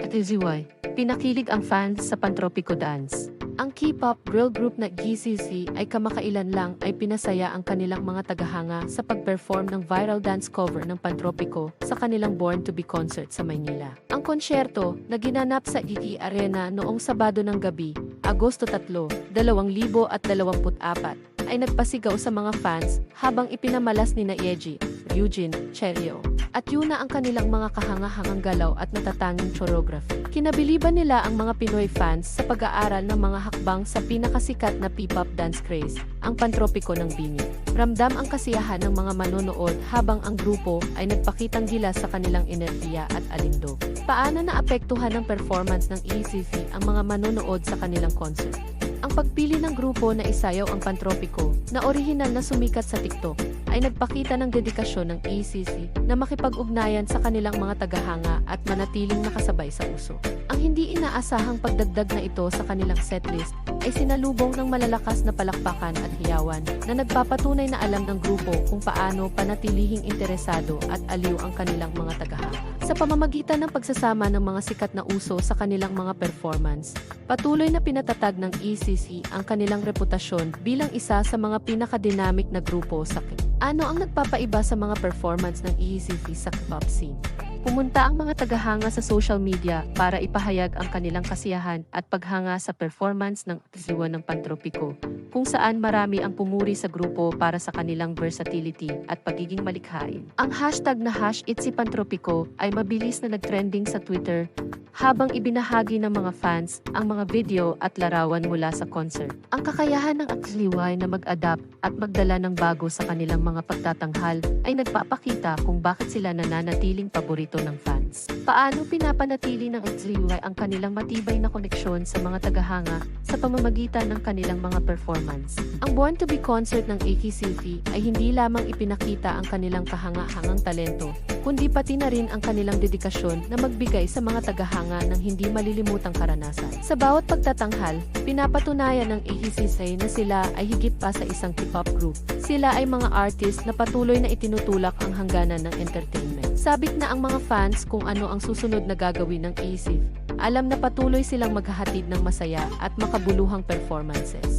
Why, pinakilig ang fans sa Pantropico Dance. Ang K-pop girl group na GCC ay kamakailan lang ay pinasaya ang kanilang mga tagahanga sa pag-perform ng viral dance cover ng Pantropico sa kanilang Born to be concert sa Maynila. Ang konsyerto na ginanap sa EE Arena noong Sabado ng gabi, Agosto 3, 2024, ay nagpasigaw sa mga fans habang ipinamalas ni na Eugene, Cherio, at yun na ang kanilang mga kahangahangang galaw at natatanging choreography. Kinabiliban nila ang mga Pinoy fans sa pag-aaral ng mga hakbang sa pinakasikat na P-pop dance craze, ang pantropiko ng Bini. Ramdam ang kasiyahan ng mga manonood habang ang grupo ay nagpakitang gila sa kanilang enerhiya at alindog. Paano naapektuhan ng performance ng ECC ang mga manonood sa kanilang concert? Ang pagpili ng grupo na isayaw ang Pantropiko, na orihinal na sumikat sa TikTok, ay nagpakita ng dedikasyon ng ECC na makipag-ugnayan sa kanilang mga tagahanga at manatiling nakasabay sa uso. Ang hindi inaasahang pagdagdag na ito sa kanilang setlist ay sinalubong ng malalakas na palakpakan at hiyawan na nagpapatunay na alam ng grupo kung paano panatilihing interesado at aliw ang kanilang mga tagahanga. Sa pamamagitan ng pagsasama ng mga sikat na uso sa kanilang mga performance, patuloy na pinatatag ng ECC ang kanilang reputasyon bilang isa sa mga pinakadynamic na grupo sa Ano ang nagpapaiba sa mga performance ng ECC sa K-pop scene? Pumunta ang mga tagahanga sa social media para ipahayag ang kanilang kasiyahan at paghanga sa performance ng Ziwa ng Pantropiko, kung saan marami ang pumuri sa grupo para sa kanilang versatility at pagiging malikhain. Ang hashtag na hash itsipantropiko ay mabilis na nagtrending sa Twitter habang ibinahagi ng mga fans ang mga video at larawan mula sa concert. Ang kakayahan ng Axliway na mag-adapt at magdala ng bago sa kanilang mga pagtatanghal ay nagpapakita kung bakit sila nananatiling paborito ng fans. Paano pinapanatili ng Axliway ang kanilang matibay na koneksyon sa mga tagahanga sa pamamagitan ng kanilang mga performance? Ang Born to be concert ng AKCT ay hindi lamang ipinakita ang kanilang kahanga-hangang talento, kundi pati na rin ang kanilang dedikasyon na magbigay sa mga tagahanga ng hindi malilimutang karanasan. Sa bawat pagtatanghal, pinapatunayan ng AKCC na sila ay higit pa sa isang K-pop group. Sila ay mga artist na patuloy na itinutulak ang hangganan ng entertainment. Sabik na ang mga fans kung ano ang susunod na gagawin ng ASIF. Alam na patuloy silang maghahatid ng masaya at makabuluhang performances.